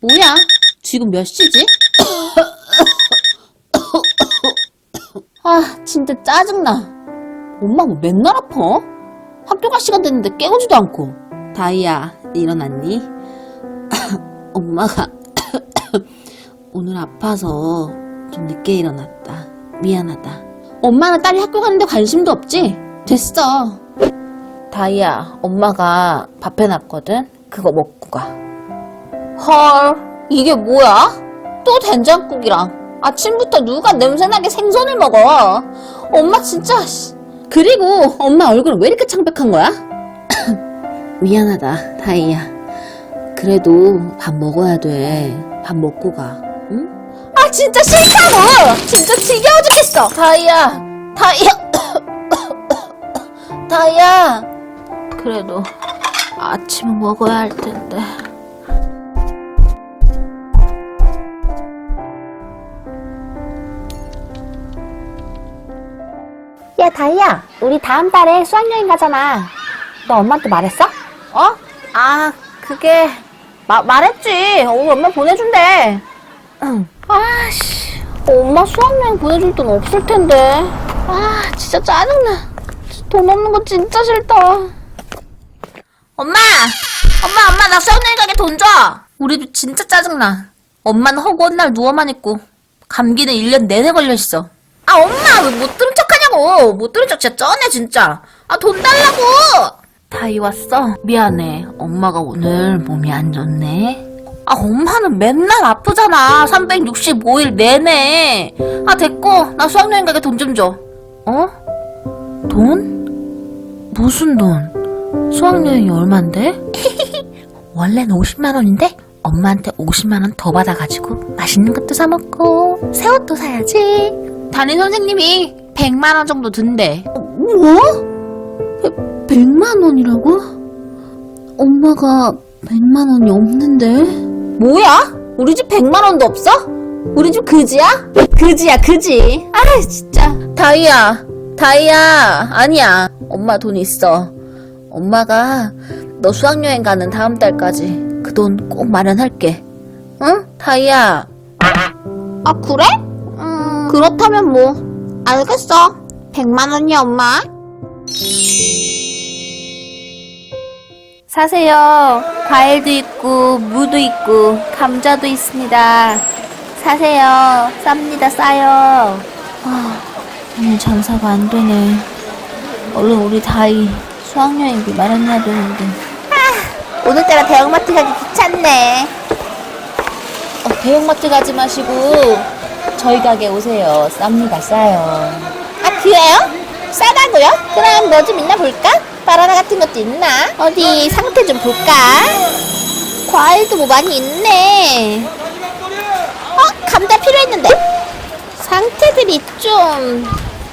뭐야? 지금 몇 시지? 아, 진짜 짜증나. 엄마 뭐 맨날 아파? 학교 갈 시간 됐는데 깨우지도 않고. 다이야, 일어났니? 엄마가 오늘 아파서 좀 늦게 일어났다. 미안하다. 엄마는 딸이 학교 가는데 관심도 없지? 됐어. 다이야, 엄마가 밥 해놨거든? 그거 먹고 가. 헐, 이게 뭐야? 또 된장국이랑 아침부터 누가 냄새나게 생선을 먹어? 엄마 진짜, 씨. 그리고 엄마 얼굴은 왜 이렇게 창백한 거야? 미안하다, 다이야. 그래도 밥 먹어야 돼. 밥 먹고 가, 응? 아, 진짜 싫다고! 진짜 지겨워 죽겠어! 다이야, 다이야, 다이야! 그래도 아침 먹어야 할 텐데. 야, 다이야, 우리 다음 달에 수학여행 가잖아. 너 엄마한테 말했어? 어? 아, 그게 마, 말했지. 오늘 엄마 보내준대. 응. 아씨, 엄마 수학여행 보내줄 돈 없을 텐데. 아, 진짜 짜증나. 돈 없는 거 진짜 싫다. 엄마, 엄마, 엄마, 나 수학여행 가게 돈 줘. 우리 집 진짜 짜증나. 엄마는 허구한 날 누워만 있고 감기는 1년 내내 걸려 있어. 아, 엄마 왜 못 들은 척하 냐고. 못 들은 척 진짜 쩌네 진짜. 아, 돈 달라고. 다이 왔어? 미안해. 엄마가 오늘 몸이 안 좋네. 아, 엄마는 맨날 아프잖아. 365일 내내. 아, 됐고. 나 수학여행 가게 돈 좀 줘. 어? 돈? 무슨 돈? 수학여행이 얼만데? 원래는 50만원인데? 엄마한테 50만원 더 받아가지고 맛있는 것도 사먹고 새 옷도 사야지. 담임 선생님이 100만 원 정도 든대. 뭐? 100만 원이라고? 엄마가 100만 원이 없는데? 뭐야? 우리 집 100만 원도 없어? 우리 집 그지야? 그지야, 그지. 아, 진짜. 다이야, 다이야. 아니야. 엄마 돈 있어. 엄마가 너 수학여행 가는 다음 달까지 그 돈 꼭 마련할게. 응? 다이야. 아, 그래? 음, 그렇다면 뭐. 알겠어. 100만 원이야, 엄마. 사세요. 과일도 있고, 무도 있고, 감자도 있습니다. 사세요. 쌉니다, 싸요. 아, 오늘 장사가 안 되네. 얼른 우리 다이 수학여행비 마련해야 되는데. 아, 오늘따라 대형마트 가기 귀찮네. 어, 대형마트 가지 마시고, 저희 가게 오세요. 쌉니다, 싸요. 아, 그래요? 싸다고요? 그럼 뭐 좀 있나 볼까? 바나나 같은 것도 있나? 어디 상태 좀 볼까? 과일도 뭐 많이 있네. 어? 감자 필요했는데. 상태들이 좀...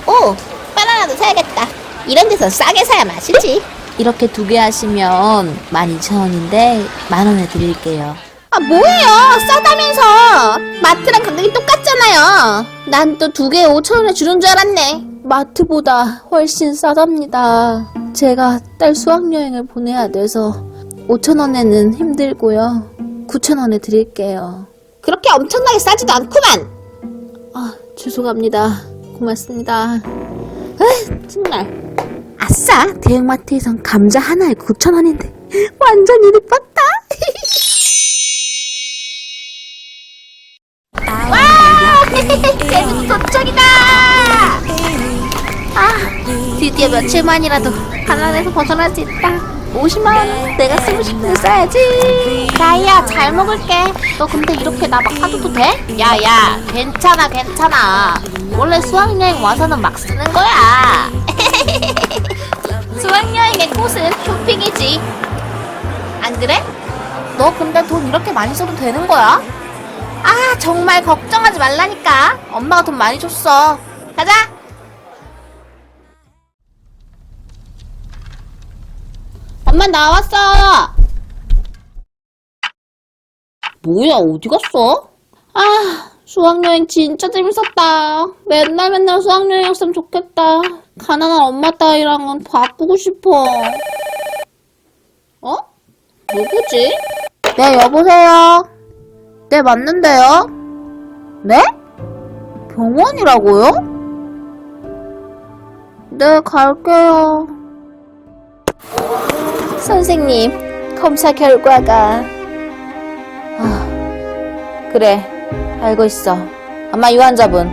오! 바나나도 사야겠다. 이런 데서 싸게 사야 맛있지. 이렇게 두 개 하시면 12,000원인데 만 원에 드릴게요. 아 뭐예요? 싸다면서 마트랑 가격이 똑같잖아요. 난 또 두 개에 5천 원에 주는 줄 알았네. 마트보다 훨씬 싸답니다. 제가 딸 수학여행을 보내야 돼서 5천 원에는 힘들고요. 9천 원에 드릴게요. 그렇게 엄청나게 싸지도 않구만. 아 죄송합니다. 고맙습니다. 아 정말. 아싸 대형마트에선 감자 하나에 9천 원인데 완전 이득 봤 드디어 며칠 만이라도 가난에서 벗어날 수 있다. 50만 원 내가 쓰고 싶은 데 써야지. 야야, 잘 먹을게. 너 근데 이렇게 나 막 사줘도 돼? 야야, 괜찮아, 괜찮아. 원래 수학여행 와서는 막 쓰는 거야. 수학여행의 꽃은 쇼핑이지. 안 그래? 너 근데 돈 이렇게 많이 써도 되는 거야? 아 정말 걱정하지 말라니까 엄마가 돈 많이 줬어 가자 엄마 나왔어 뭐야 어디 갔어? 아 수학여행 진짜 재밌었다 맨날 맨날 수학여행 했으면 좋겠다 가난한 엄마 딸이랑은 바꾸고 싶어 어? 누구지? 네 여보세요 네, 맞는데요? 네? 병원이라고요? 네, 갈게요. 선생님, 검사 결과가. 아, 그래, 알고 있어. 아마 이 환자분,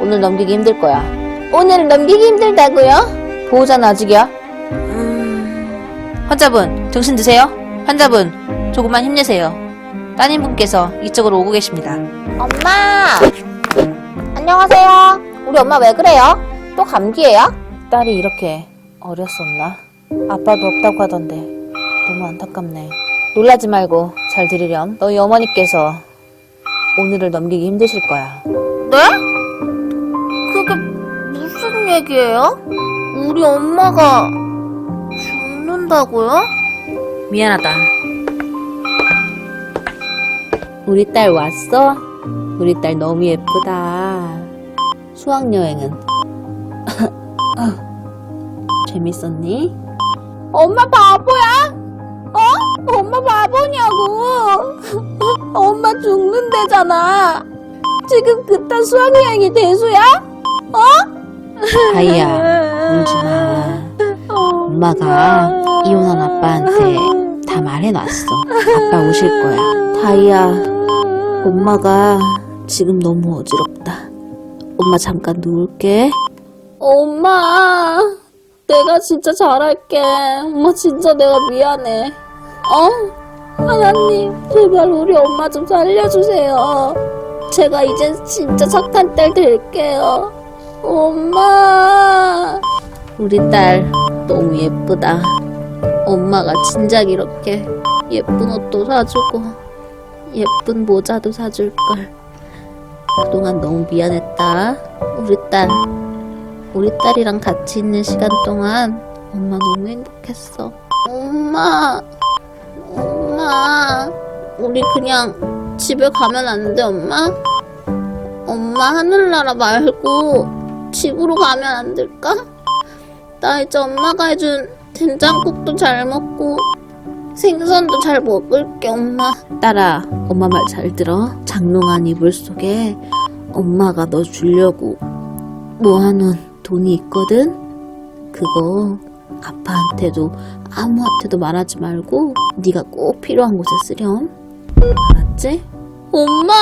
오늘 넘기기 힘들 거야. 오늘 넘기기 힘들다고요? 보호자는 아직이야? 음... 환자분, 정신 드세요? 환자분, 조금만 힘내세요. 따님분께서 이쪽으로 오고 계십니다. 엄마! 안녕하세요. 우리 엄마 왜 그래요? 또 감기예요? 딸이 이렇게 어렸었나? 아빠도 없다고 하던데 너무 안타깝네. 놀라지 말고 잘 들으렴. 너희 어머니께서 오늘을 넘기기 힘드실 거야. 네? 그게 무슨 얘기예요? 우리 엄마가 죽는다고요? 미안하다. 우리 딸 왔어? 우리 딸 너무 예쁘다. 수학여행은 재밌었니? 엄마 바보야? 어? 엄마 바보냐고? 엄마 죽는데잖아. 지금 그딴 수학여행이 대수야? 어? 다이야, 울지 마. 엄마가 이혼한 아빠한테 다 말해놨어. 아빠 오실 거야. 다이야, 엄마가 지금 너무 어지럽다. 엄마 잠깐 누울게. 엄마, 내가 진짜 잘할게. 엄마 진짜 내가 미안해. 어? 하나님, 제발 우리 엄마 좀 살려주세요. 제가 이젠 진짜 착한 딸 될게요. 엄마. 우리 딸 너무 예쁘다. 엄마가 진작 이렇게 예쁜 옷도 사주고 예쁜 모자도 사줄걸. 그동안 너무 미안했다. 우리 딸. 우리 딸이랑 같이 있는 시간 동안 엄마 너무 행복했어. 엄마, 엄마, 우리 그냥 집에 가면 안 돼, 엄마? 엄마 하늘나라 말고 집으로 가면 안 될까? 나 이제 엄마가 해준 된장국도 잘 먹고 생선도 잘 먹을게, 엄마. 딸아, 엄마 말 잘 들어. 장롱안 이불 속에 엄마가 너 주려고 모아놓은 돈이 있거든? 그거 아빠한테도 아무한테도 말하지 말고 네가 꼭 필요한 곳에 쓰렴. 알았지? 엄마!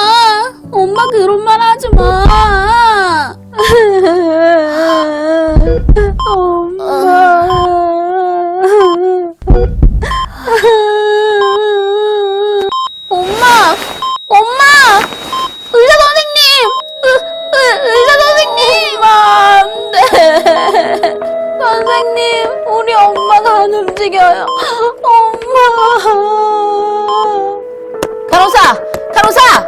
엄마 그런 말 하지 마! 엄마! 간호사!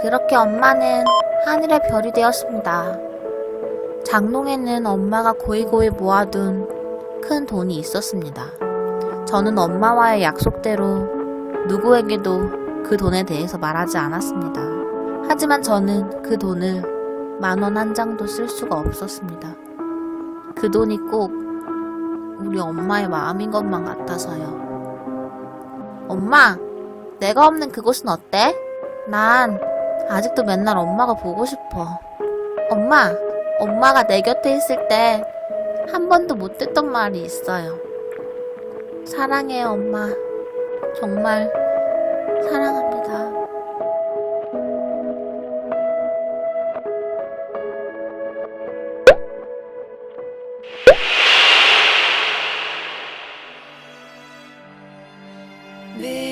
그렇게 엄마는 하늘의 별이 되었습니다. 장롱에는 엄마가 고이고이 모아둔 큰 돈이 있었습니다. 저는 엄마와의 약속대로 누구에게도 그 돈에 대해서 말하지 않았습니다. 하지만 저는 그 돈을 만 원 한 장도 쓸 수가 없었습니다. 그 돈이 꼭 우리 엄마의 마음인 것만 같아서요. 엄마, 내가 없는 그곳은 어때? 난 아직도 맨날 엄마가 보고 싶어. 엄마, 엄마가 내 곁에 있을 때 한 번도 못했던 말이 있어요. 사랑해요, 엄마. 정말 사랑합니다. Be